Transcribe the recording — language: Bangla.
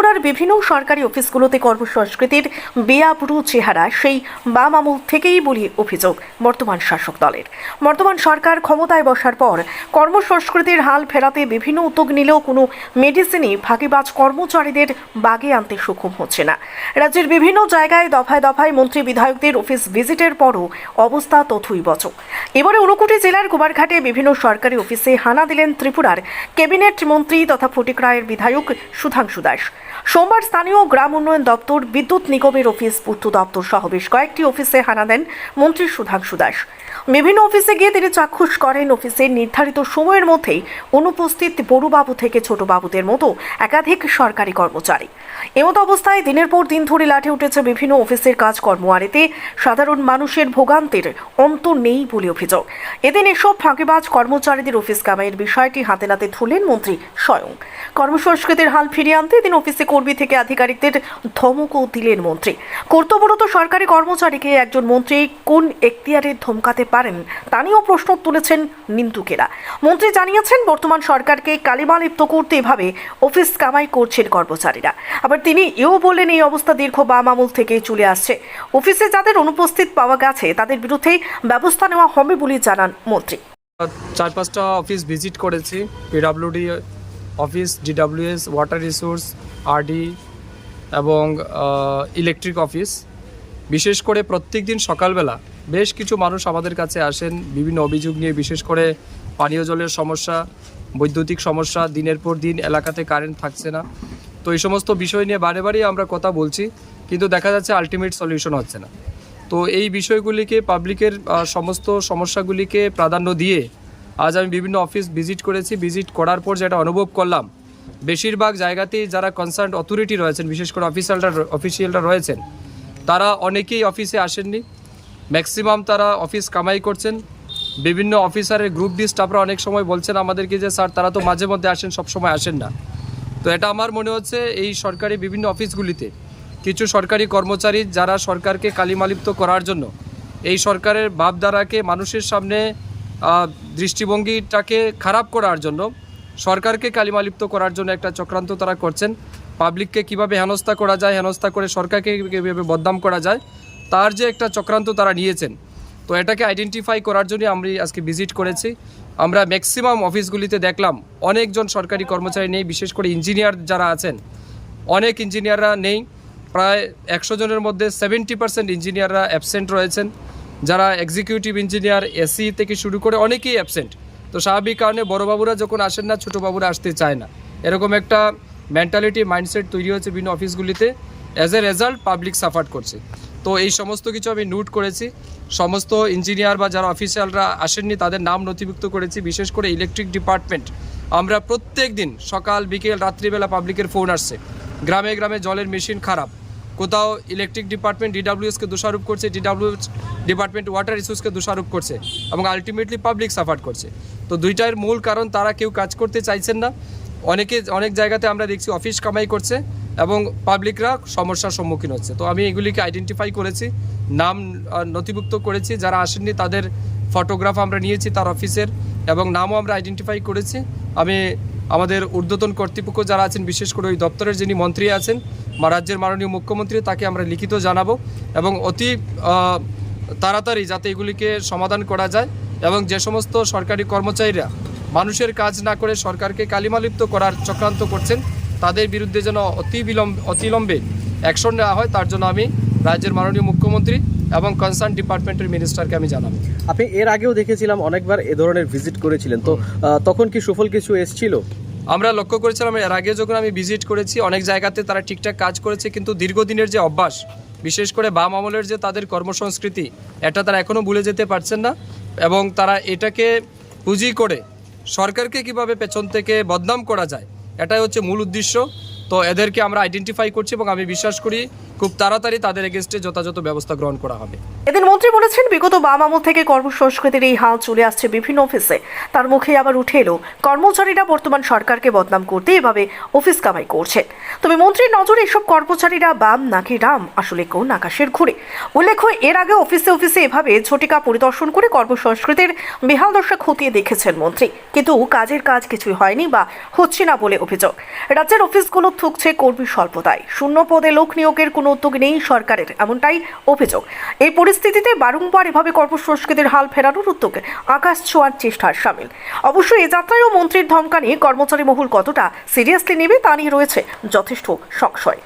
ত্রিপুরার বিভিন্ন সরকারি অফিসগুলোতে কর্মসংস্কৃতির বেআবরু চেহারা, সেই বাম আমল থেকেই বলি অভিযোগ বর্তমান শাসক দলের। বর্তমান সরকার ক্ষমতায় বসার পর কর্মসংস্কৃতির হাল ফেরাতে বিভিন্ন উদ্যোগ নিলেও কোনো মেডিসিনই ফাঁকিবাজ কর্মচারীদের বাগে আনতে সক্ষম হচ্ছে না। রাজ্যের বিভিন্ন জায়গায় দফায় দফায় মন্ত্রী বিধায়কদের অফিস ভিজিটের পরও অবস্থা তথুই বচ এবারে ঊনকোটি জেলার কুমারঘাটে বিভিন্ন সরকারি অফিসে হানা দিলেন ত্রিপুরার ক্যাবিনেট মন্ত্রী তথা ফটিক রায়ের বিধায়ক সুধাংশু দাস। সোমবার স্থানীয় গ্রাম উন্নয়ন দপ্তর বিদ্যুৎ নিগমের অফিস পূর্ত দপ্তর সহ বেশ কয়েকটি অফিসে হানা দেন মন্ত্রী সুধাংশু দাস। বিভিন্ন অফিসে গিয়ে তিনি চাক্ষুষ করেন। অফিসের নির্ধারিত সময়ের মধ্যেই অনুপস্থিত বড়ুবাবু থেকে ছোটবাবুদের মতো একাধিক সরকারি কর্মচারী। এমতো অবস্থায় দিনের পর দিন ধরে লাঠে উঠেছে বিভিন্ন অফিসের কাজকর্ম আর এতে সাধারণ মানুষের ভোগান্তির অন্ত নেই বলে অভিযোগ। এদিন এসব ফাঁকিবাজ কর্মচারীদের অফিস কামাইয়ের বিষয়টি হাতে নাতে তুললেন মন্ত্রী স্বয়ং। কর্মসংস্কৃতির হাল ফিরিয়ে আনতে এদিন অফিসে কর্মী থেকে আধিকারিকদের ধমকও দিলেন মন্ত্রী। কর্তব্যরত সরকারি কর্মচারীকে একজন মন্ত্রী কোন এখতিয়ারে ধমকাতে পারেন। তা নিয়েও প্রশ্ন তুলেছেন নিন্দুকেরা। মন্ত্রী জানিয়েছেন, বর্তমান সরকারকে কালিমালিপ্ত করতে এভাবে অফিস কামাই করছেন কর্মচারীরা। আবার তিনি এও বললেন এই অবস্থা দীর্ঘ বাম আমল থেকে চলে আসছে। অফিসে যাদের অনুপস্থিত পাওয়া গেছে, তাদের বিরুদ্ধে ব্যবস্থা নেওয়া হবে বলে জানান মন্ত্রী। চার পাঁচটা অফিস ভিজিট করেছি। PWD office DWS water resource RD এবং ইলেকট্রিক অফিস বিশেষ করে প্রত্যেক দিন সকালবেলা বেশ কিছু মানুষ আমাদের কাছে আসেন, বিভিন্ন অভিযোগ নিয়ে, বিশেষ করে পানীয় জলের সমস্যা, বৈদ্যুতিক সমস্যা, দিনের পর দিন এলাকাতে কারেন্ট থাকছে না। তো এই সমস্ত বিষয় নিয়ে বারে বারেই আমরা কথা বলছি, কিন্তু দেখা যাচ্ছে আলটিমেট সলিউশন হচ্ছে না। তো এই বিষয়গুলিকে পাবলিকের সমস্ত সমস্যাগুলিকে প্রাধান্য দিয়ে আজ আমি বিভিন্ন অফিস ভিজিট করেছি। ভিজিট করার পর যেটা অনুভব করলাম, বেশিরভাগ জায়গাতেই যারা কনসার্ন অথরিটি রয়েছেন, বিশেষ করে অফিসিয়ালরা অফিসিয়ালরা রয়েছেন, তারা অনেকেই অফিসে আসেননি। ম্যাক্সিমাম তারা অফিস কামাই করছেন। বিভিন্ন অফিসারের গ্রুপ ডি স্টাফরা অনেক সময় বলছেন আমাদেরকে যে, স্যার, তারা তো মাঝে মধ্যে আসেন, সব সময় আসেন না। তো এটা আমার মনে হচ্ছে এই সরকারি বিভিন্ন অফিসগুলিতে কিছু সরকারি কর্মচারী যারা সরকারকে কালিমালিপ্ত করার জন্য এই সরকারের ভাবধারাকে মানুষের সামনে দৃষ্টিভঙ্গিটাকে খারাপ করার জন্য সরকারকে কালিমালিপ্ত করার জন্য একটা চক্রান্ত তারা করছেন। পাবলিককে কীভাবে হেনস্থা করা যায়, হেনস্থা করে সরকারকে কীভাবে বদনাম করা যায় তার যে একটা চক্রান্ত তারা নিয়েছেন। তো এটাকে আইডেন্টিফাই করার জন্য আমি আজকে ভিজিট করেছি। আমরা ম্যাক্সিমাম অফিসগুলিতে দেখলাম, অনেকজন সরকারি কর্মচারী নেই, বিশেষ করে ইঞ্জিনিয়ার যারা আছেন। অনেক ইঞ্জিনিয়াররা নেই, প্রায় একশো জনের মধ্যে সেভেন্টি পার্সেন্ট ইঞ্জিনিয়াররা অ্যাবসেন্ট রয়েছেন। যারা এক্সিকিউটিভ ইঞ্জিনিয়ার এসি থেকে শুরু করে অনেকেই অ্যাবসেন্ট তো স্বাভাবিক কারণে বড়োবাবুরা যখন আসেন না, ছোটোবাবুরা আসতে চায় না। এরকম একটা মেন্টালিটি মাইন্ডসেট তৈরি হয়েছে বিভিন্ন অফিসগুলিতে as a result public suffer করছে। তো এই সমস্ত কিছু আমি নোট করেছি। সমস্ত ইঞ্জিনিয়ার বা যারা অফিসিয়ালরা আসেননি, তাদের নাম নথিভুক্ত করেছি। বিশেষ করে ইলেকট্রিক ডিপার্টমেন্ট আমরা প্রত্যেক দিন সকাল, বিকেল, রাত্রিবেলা পাবলিকের ফোন আসছে। গ্রামে গ্রামে জলের মেশিন খারাপ। কোথাও ইলেকট্রিক ডিপার্টমেন্ট ডিডাব্লিউএসকে দোষারোপ করছে ডিডাব্লিউএস ডিপার্টমেন্ট ওয়াটার রিসোর্সকে দোষারোপ করছে এবং আলটিমেটলি পাবলিক সাফার করছে। তো দুইটার মূল কারণ, তারা কেউ কাজ করতে চাইছেন না। অনেকে, অনেক জায়গাতে আমরা দেখছি অফিস কামাই করছে। এবং পাবলিকরা সমস্যার সম্মুখীন হচ্ছে। তো আমি এগুলিকে আইডেন্টিফাই করেছি, নাম নথিভুক্ত করেছি। যারা আসেননি তাদের ফটোগ্রাফ আমরা নিয়েছি তার অফিসের এবং নামও আমরা আইডেন্টিফাই করেছি। আমি আমাদের ঊর্ধ্বতন কর্তৃপক্ষ যারা আছেন, বিশেষ করে ওই দপ্তরের যিনি মন্ত্রী আছেন রাজ্যের মাননীয় মুখ্যমন্ত্রী, তাকে আমরা লিখিত জানাব এবং অতি তাড়াতাড়ি যাতে এগুলিকে সমাধান করা যায় এবং যে সমস্ত সরকারি কর্মচারীরা মানুষের কাজ না করে সরকারকে কালিমালিপ্ত করার চক্রান্ত করছেন তাদের বিরুদ্ধে যেন অতি বিলম্ব অতিলম্বে অ্যাকশন নেওয়া হয় তার জন্য আমি রাজ্যের মাননীয় মুখ্যমন্ত্রী এবং কনসার্ন ডিপার্টমেন্টের মিনিস্টারকে আমি জানাব। আপনি এর আগেও দেখেছিলাম অনেকবার এ ধরনের ভিজিট করেছিলেন। তো তখন কি সুফল কিছু এসছিল? আমরা লক্ষ্য করেছিলাম এর আগে যখন আমি ভিজিট করেছি অনেক জায়গাতে তারা ঠিকঠাক কাজ করেছে কিন্তু দীর্ঘদিনের যে অভ্যাস বিশেষ করে বাম আমলের যে তাদের কর্মসংস্কৃতি এটা তারা এখনও ভুলে যেতে পারছেন না এবং তারা এটাকে পুঁজি করে সরকারকে কীভাবে পেছন থেকে বদনাম করা যায় এটাই হচ্ছে মূল উদ্দেশ্য। তো এদেরকে আমরা আইডেন্টিফাই করছি এবং আমি বিশ্বাস করি খুব তাড়াতাড়ি তাদের এগেনস্টে যথাযথ ব্যবস্থা গ্রহণ করা হবে। এদিন মন্ত্রী বলেছেন, বিগত বাম আমল থেকে কর্মসংস্কৃতির এই হাল চলে আসছে বিভিন্ন অফিসে তার মুখে আবার উঠে এলো, কর্মচারীরা বর্তমান সরকারকে বদনাম করতে এভাবে অফিস কামাই করছে। তবে মন্ত্রীর নজরে এসব কর্মচারীরা বাম নাকি রাম আসলে কোন আকাশের ঘুরে? উল্লেখ্য, এর আগে অফিসে অফিসে এভাবে ঝটিকা পরিদর্শন করে কর্মসংস্কৃতির বেহাল দশা খতিয়ে দেখেছেন মন্ত্রী। কিন্তু কাজের কাজ কিছুই হয়নি বা হচ্ছে না বলে অভিযোগ। রাজ্যের অফিসগুলো থুকছে কর্মী স্বল্পতায়। শূন্য পদে লোক নিয়োগের কোনো উদ্যোগ নেই সরকারের, এমনটাই অভিযোগ। এই পরিস্থিতিতে বারংবার এভাবে কর্মসংস্কৃতির হাল ফেরানোর উদ্যোগে আকাশ ছোঁয়ার চেষ্টার সামিল। অবশ্য এ যাত্রায়ও মন্ত্রীর ধমকা নিয়ে কর্মচারী মহুল কতটা সিরিয়াসলি নেবে তা নিয়ে রয়েছে যথেষ্ট সংশয়।